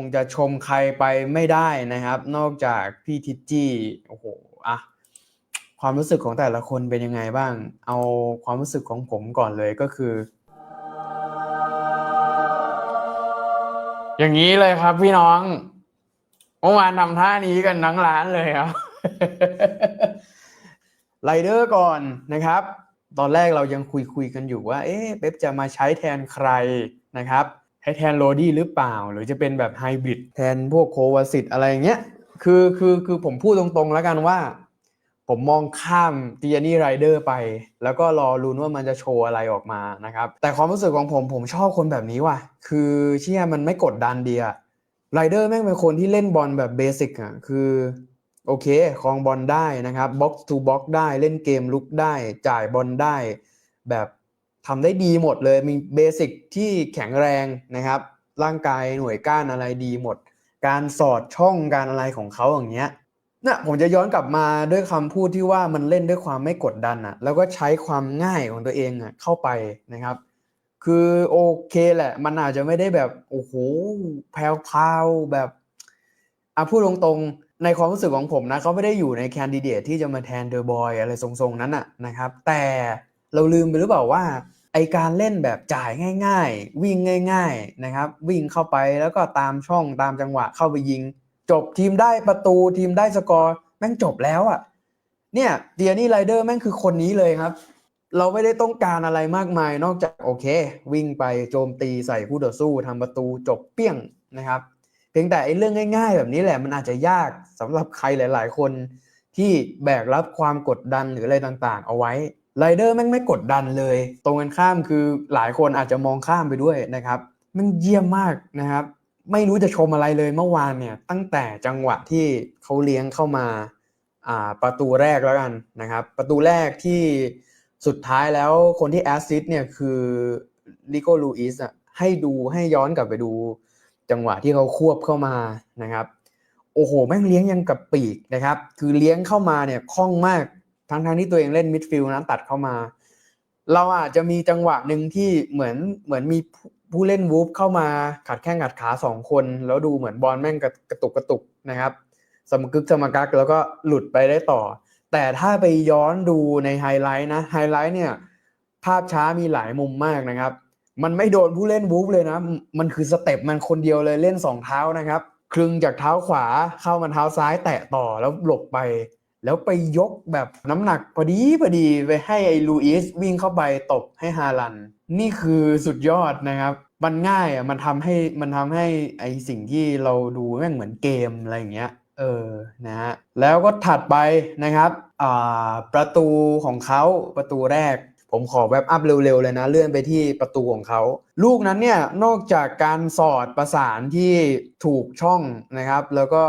งจะชมใครไปไม่ได้นะครับ นอกจากพี่ทิจจี้โอ้โหอะความรู้สึกของแต่ละคนเป็นยังไงบ้าง เอาความรู้สึกของผมก่อนเลยก็คือ อย่างนี้เลยครับพี่น้องเมื่อวานทำท่านี้กันทั้งร้านเลยครับไรเดอร์ก่อนนะครับ ตอนแรกเรายังคุยคุยกันอยู่ว่า เอ๊ะเป๊ปจะมาใช้แทนใครนะครับ ใช้แทนโรดี้หรือเปล่า หรือจะเป็นแบบไฮบริดแทนพวกโควาสิตอะไรอย่างเงี้ยคือคือคือผมพูดตรงๆแล้วกันว่า ผมมองข้ามตียนี่ไรเดอร์ไป แล้วก็รอลุ้นว่ามันจะโชว์อะไรออกมานะครับ แต่ความรู้สึกของผมผมชอบคนแบบนี้ว่ะ คือเชื่อมันไม่กดดันเดีอะไรเดอร์แม่งเป็นคนที่เล่นบอลแบบเบสิกอะคือโอเคครองบอลได้นะครับบ็อกซ์ทูบ็อกได้เล่นเกมลุกได้ จ่ายบอลได้ แบบ ทำได้ดีหมดเลยมีเบสิกที่แข็งแรงนะครับ ร่างกายหน่วยก้านอะไรดีหมด การสอดช่องการอะไรของเขาอย่างเงี้ยนะผมจะย้อนกลับมาด้วยคำพูดที่ว่ามันเล่นด้วยความไม่กดดันอะแล้วก็ใช้ความง่ายของตัวเองอะเข้าไปนะครับ คือโอเคแหละ มันอาจจะไม่ได้แบบโอ้โหแพรวๆแบบอะพูดตรงๆในความรู้สึกของผมนะเขาไม่ได้อยู่ในแคนดิเดตที่จะมาแทนเดอะบอยอะไรทรงๆนั้นอะนะครับ แต่ เราลืมไปหรือเปล่าว่าไอการเล่นแบบจ่ายง่าย ๆ วิ่งง่าย ๆนะครับ วิ่งเข้าไปแล้วก็ตามช่องตามจังหวะเข้าไปยิง จบทีมได้ประตูทีมได้สกอร์แม่งจบแล้วอะเนี่ยเดียนี่ไรเดอร์แม่งคือคนนี้เลยครับ เราไม่ได้ต้องการอะไรมากมายนอกจากโอเค วิ่งไปโจมตีใส่คู่ต่อสู้ทำประตูจบเปี้ยงนะครับ เพียงแต่ไอ้เรื่องง่าย ๆ แบบนี้แหละมันอาจจะยากสำหรับใครหลาย ๆ คนที่แบกรับความกดดันหรืออะไรต่างๆ เอาไว้ ไรเดอร์แม่งไม่กดดันเลย ตรงกันข้ามคือหลายคนอาจจะมองข้ามไปด้วยนะครับแมันเยี่ยมมากนะครับ ไม่รู้จะชมอะไรเลยเมื่อวานเนี่ย ตั้งแต่จังหวะที่เขาเลี้ยงเข้ามาอ่าประตูแรกแล้วกันนะครับ ประตูแรกที่สุดท้ายแล้วคนที่แอสซิสเนี่ยคือลิโกลูอิสอะให้ดูให้ย้อนกลับไปดูจังหวะที่เขาควบเข้ามานะครับ โอ้โห แม่งเลี้ยงยังกับปีกนะครับ คือเลี้ยงเข้ามาเนี่ยคล่องมาก ทั้งทั้งที่ตัวเองเล่นมิดฟิลด์นะตัดเข้ามา เราอาจจะมีจังหวะหนึ่งที่เหมือนเหมือนมีผู้เล่นวูฟเข้ามาขัดแข้งขัดขาสองคน แล้วดูเหมือนบอลแม่งกระกระตุกกระตุกนะครับสมกึกสมกักแล้วก็หลุดไปได้ต่อ แต่ถ้าไปย้อนดูในไฮไลท์นะไฮไลท์เนี่ยภาพช้ามีหลายมุมมากนะครับ มันไม่โดนผู้เล่นวูฟเลยนะ มันคือสเต็ปมันคนเดียวเลยเล่นสองเท้านะครับ คลึงจากเท้าขวาเข้ามาเท้าซ้ายแตะต่อแล้วหลบไป แล้วไปยกแบบน้ำหนักพอดีพอดีไปให้ไอ้ลูอิสวิ่งเข้าไปตบให้ฮาลัน นี่คือสุดยอดนะครับ มันง่ายอะมันทำให้มันทำให้ไอ้สิ่งที่เราดูแม่งเหมือนเกมอะไรอย่างเงี้ยเออนะฮะแล้วก็ถัดไปนะครับอ่าประตูของเขาประตูแรก ผมขอแวบอัพเร็วๆเลยนะ เลื่อนไปที่ประตูของเขาลูกนั้นเนี่ยนอกจากการสอดประสานที่ถูกช่องนะครับ แล้วก็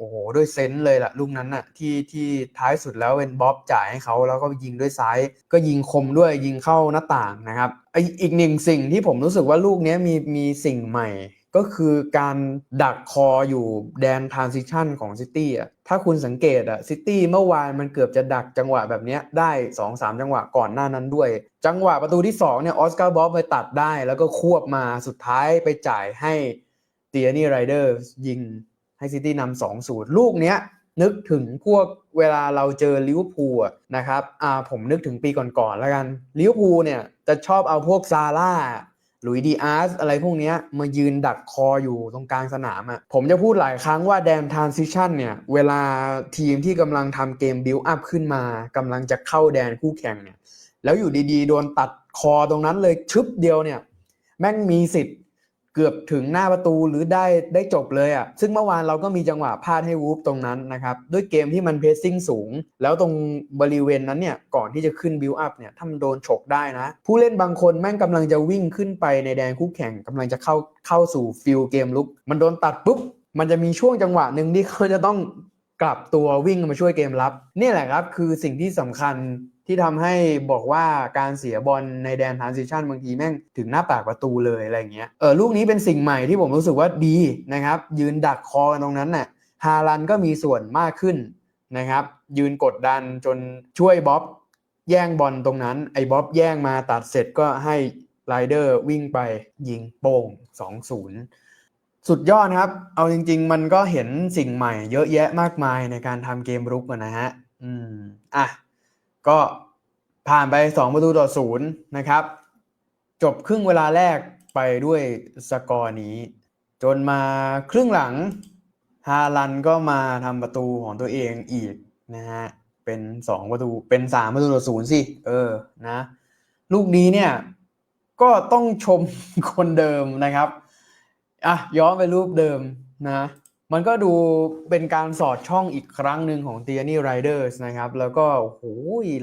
โอ้โหด้วยเซนส์เลยล่ะลูกนั้นน่ะที่ที่ท้ายสุดแล้วเป็นบ๊อบจ่ายให้เขาแล้วก็ยิงด้วยซ้าย ก็ยิงคมด้วยยิงเข้าหน้าต่างนะครับไออีกหนึ่งสิ่งที่ผมรู้สึกว่าลูกนี้มีมีสิ่งใหม่ก็คือการดักคออยู่แดนทรานซิชันของซิตี้อะ ถ้าคุณสังเกตอะซิตี้เมื่อวานมันเกือบจะดักจังหวะแบบนี้ได้ 2-3 จังหวะก่อนหน้านั้นด้วย จังหวะประตูที่ 2 เนี่ยออสการ์บ๊อบไปตัดได้ แล้วก็ควบมาสุดท้ายไปจ่ายให้เตียนี่ไรเดอร์ยิง ให้ซิตี้นำสองศูนย์ลูกเนี้ยนึกถึงพวกเวลาเราเจอลิเวอร์พูลอะนะครับอ่าผมนึกถึงปีก่อนๆแล้วกันลิเวอร์พูลเนี่ยจะชอบเอาพวกซาร่าหลุยดีอาร์สอะไรพวกเนี้ยมายืนดักคออยู่ตรงกลางสนามอะ่ะผมจะพูดหลายครั้งว่าแดนทรานซิชันเนี่ย เวลาทีมที่กำลังทำเกมบิลอัพขึ้นมากำลังจะเข้าแดนคู่แข่งเนี่ย แล้วอยู่ดีๆ โดนตัดคอตรงนั้นเลยชึบเดียวเนี่ย แม่งมีสิทธิ์ เกือบถึงหน้าประตูหรือได้ได้จบเลยอะ่ะซึ่งเมื่อวานเราก็มีจังหวะพลาดให้วูฟตรงนั้นนะครับ ด้วยเกมที่มันเพสซิ่งสูง แล้วตรงบริเวณนั้นเนี่ย ก่อนที่จะขึ้นบิลอัพเนี่ยถ้ามันโดนฉกได้นะ ผู้เล่นบางคนแม่งกำลังจะวิ่งขึ้นไปในแดนคู่แข่งกำลังจะเข้าเข้าสู่ฟิลเกมลุก มันโดนตัดปุ๊บมันจะมีช่วงจังหวะหนึ่งที่เขาจะต้องกลับตัววิ่งมาช่วยเกมรับ นี่แหละครับคือสิ่งที่สำคัญ ที่ทำให้บอกว่าการเสียบอลในแดนทรานซิชันบางทีแม่งถึงหน้าปากประตูเลยอะไรเงี้ยเออลูกนี้เป็นสิ่งใหม่ที่ผมรู้สึกว่าดีนะครับ ยืนดักคอกันตรงนั้นน่ะฮาลันก็มีส่วนมากขึ้นนะครับ ยืนกดดันจนช่วยบ๊อบแย่งบอลตรงนั้น ไอ้บ๊อบแย่งมาตัดเสร็จก็ให้ไรเดอร์วิ่งไปยิงโป่ง2-0 สุดยอดครับ เอาจริง ๆ มันก็เห็นสิ่งใหม่เยอะแยะมากมายในการทำเกมรุกนะฮะ อืม อะ ก็ผ่านไป 2 ประตูต่อศูนย์นะครับ จบครึ่งเวลาแรกไปด้วยสกอร์นี้ จนมาครึ่งหลังฮาลันก็มาทำประตูของตัวเองอีกนะฮะเป็น 2 ประตูเป็น 3 ประตูต่อศูนย์สิเออนะลูกนี้เนี่ยก็ต้องชมคนเดิมนะครับอะย้อนไปรูปเดิมนะ มันก็ดูเป็นการสอดช่องอีกครั้งหนึ่งของเทียนี่ไรเดอร์สนะครับ แล้วก็โอ้โห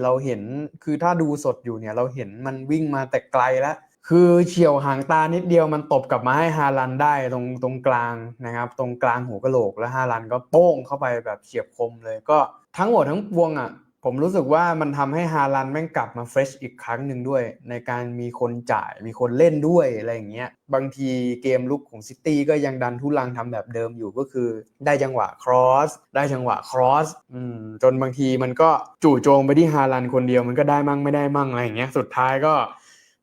เราเห็นคือถ้าดูสดอยู่เนี่ย เราเห็นมันวิ่งมาแต่ไกลแล้ว คือเฉียวหางตานิดเดียวมันตบกลับมาให้ฮาลันได้ตรงตรงกลางนะครับ ตรงกลางหัวกะโหลกแล้วฮาลันก็โป้งเข้าไปแบบเฉียบคมเลยก็ทั้งหมดทั้งปวงอะ ผมรู้สึกว่ามันทำให้ฮาลันแม่งกลับมาเฟรชอีกครั้งหนึ่งด้วย ในการมีคนจ่ายมีคนเล่นด้วยอะไรอย่างเงี้ยบางทีเกมลุกของซิตี้ก็ยังดันทุลังทำแบบเดิมอยู่ก็คือ ได้จังหวะครอสได้จังหวะครอสอืมจนบางทีมันก็จู่โจมไปที่ฮาลันคนเดียวมันก็ได้มั่งไม่ได้มั่งอะไรอย่างเงี้ยสุดท้ายก็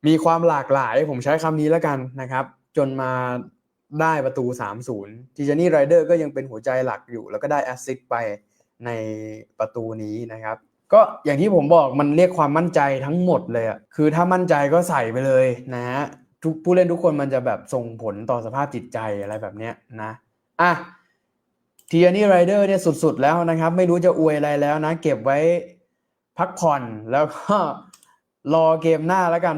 มีความหลากหลายผมใช้คำนี้แล้วกันนะครับ จนมาได้ประตู 3-0จิจานี่ไรเดอร์ก็ยังเป็นหัวใจหลักอยู่ แล้วก็ได้แอสซิสต์ไป ในประตูนี้นะครับ ก็อย่างที่ผมบอกมันเรียกความมั่นใจทั้งหมดเลยอะคือถ้ามั่นใจก็ใส่ไปเลยนะฮะทุกผู้เล่นทุกคนมันจะแบบส่งผลต่อสภาพจิตใจอะไรแบบเนี้ยนะอะทีนี่ไรเดอร์เนี่ยสุด ๆ แล้วนะครับ ไม่รู้จะอวยอะไรแล้วนะ เก็บไว้พักผ่อนแล้วก็รอเกมหน้าแล้วกัน